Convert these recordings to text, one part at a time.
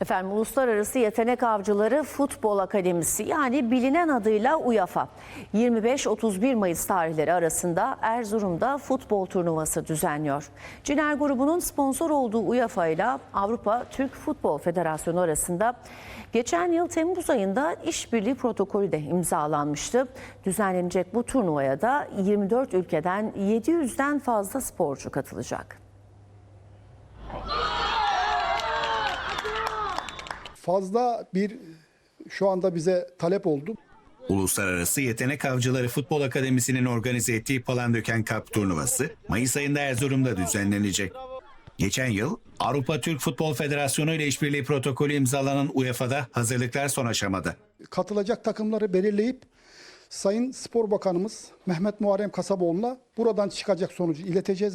Efendim Uluslararası Yetenek Avcıları Futbol Akademisi yani bilinen adıyla UYAFA 25-31 Mayıs tarihleri arasında Erzurum'da futbol turnuvası düzenliyor. Ciner grubunun sponsor olduğu UYAFA ile Avrupa Türk Futbol Federasyonu arasında geçen yıl Temmuz ayında işbirliği protokolü de imzalanmıştı. Düzenlenecek bu turnuvaya da 24 ülkeden 700'den fazla sporcu katılacak. Fazla bir şu anda bize talep oldu. Uluslararası Yetenek Avcıları Futbol Akademisi'nin organize ettiği Palandöken Cup turnuvası Mayıs ayında Erzurum'da düzenlenecek. Geçen yıl Avrupa Türk Futbol Federasyonu ile işbirliği protokolü imzalanan UEFA'da hazırlıklar son aşamada. Katılacak takımları belirleyip Sayın Spor Bakanımız Mehmet Muharrem Kasaboğlu'na buradan çıkacak sonucu ileteceğiz.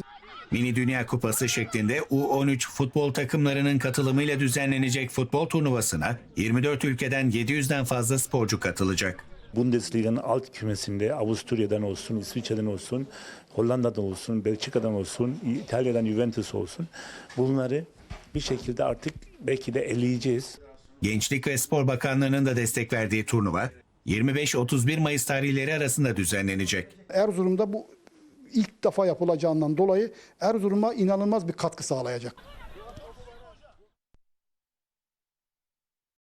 Mini Dünya Kupası şeklinde U13 futbol takımlarının katılımıyla düzenlenecek futbol turnuvasına 24 ülkeden 700'den fazla sporcu katılacak. Bundesliga'nın alt kümesinde Avusturya'dan olsun, İsviçre'den olsun, Hollanda'dan olsun, Belçika'dan olsun, İtalya'dan Juventus olsun bunları bir şekilde artık belki de eleyeceğiz. Gençlik ve Spor Bakanlığı'nın da destek verdiği turnuva 25-31 Mayıs tarihleri arasında düzenlenecek. Erzurum'da bu ilk defa yapılacağından dolayı Erzurum'a inanılmaz bir katkı sağlayacak.